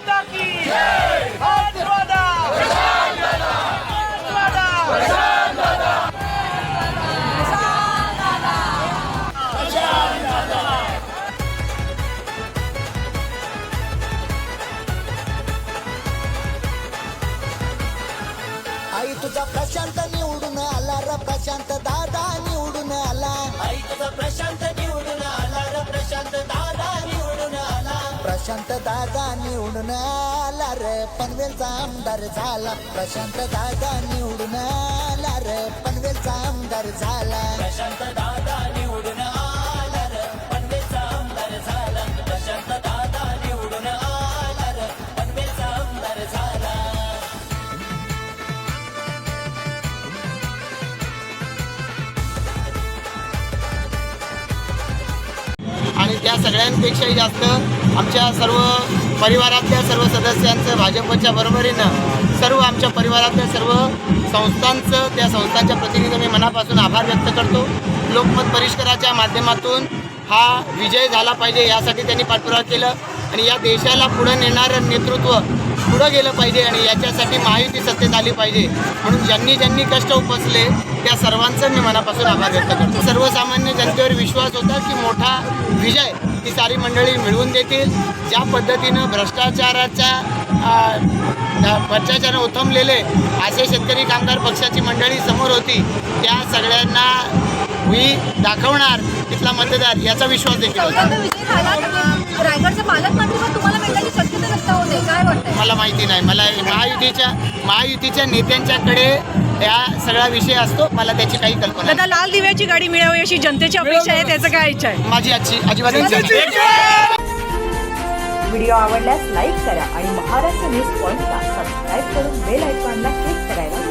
माता की आशीर्वादा. आशीर्वादा. आई तुझा प्रशांत निवडून आला र प्रशांत दादा निवडून आला आई तुझा प्रशांत प्रशांत दादा निवडून आला रे. पनवेलचा आमदार झाला. प्रशांत दादा निवडून आला रे. पनवेलचा आमदार झाला. प्रशांत दादा या त्या सगळ्यांपेक्षाही जास्त आमच्या सर्व परिवारातल्या सर्व सदस्यांचं भाजपच्या बरोबरीनं सर्व आमच्या परिवारातल्या सर्व संस्थांचं त्या संस्थांच्या प्रतिनिधी मी मनापासून आभार व्यक्त करतो. लोकमत परिष्कराच्या माध्यमातून हा विजय झाला पाहिजे यासाठी त्यांनी पाठपुरावा केलं आणि या देशाला पुढं नेणारं नेतृत्व पुढं गेलं पाहिजे आणि याच्यासाठी महायुती सत्तेत आली पाहिजे. म्हणून ज्यांनी ज्यांनी कष्ट उपसले त्या सर्वांचं मी मनापासून आभार व्यक्त करतो. सर्वसामान्य जनतेवर विश्वास होता की मोठा विजय ती सारी मंडळी मिळवून देतील. ज्या पद्धतीनं भ्रष्टाचाराच्या भ्रष्टाचार उथमलेले असे शेतकरी कामगार पक्षाची मंडळी समोर होती त्या सगळ्यांना मी दाखवणार तिथला मतदार याचा विश्वास देखील रायगडचं पालकमंत्री पण तुम्हाला भेटण्याची शक्यता नसता होते. काय वाटतंय? मला माहिती नाही. मला महायुतीच्या महायुतीच्या नेत्यांच्याकडे या सगळा विषय असतो. मला त्याची काही कल्पना दादा नाही. लाल दिव्याची गाडी मिळावी अशी जनतेची अपेक्षा आहे त्याचं काय इच्छा आहे? माझी आजची अजिबात इच्छा नाही. व्हिडिओ आवडल्यास लाईक करा आणि महाराष्ट्र न्यूज पॉइंटला सबस्क्राईब करून बेल आयकॉनला क्लिक करायला.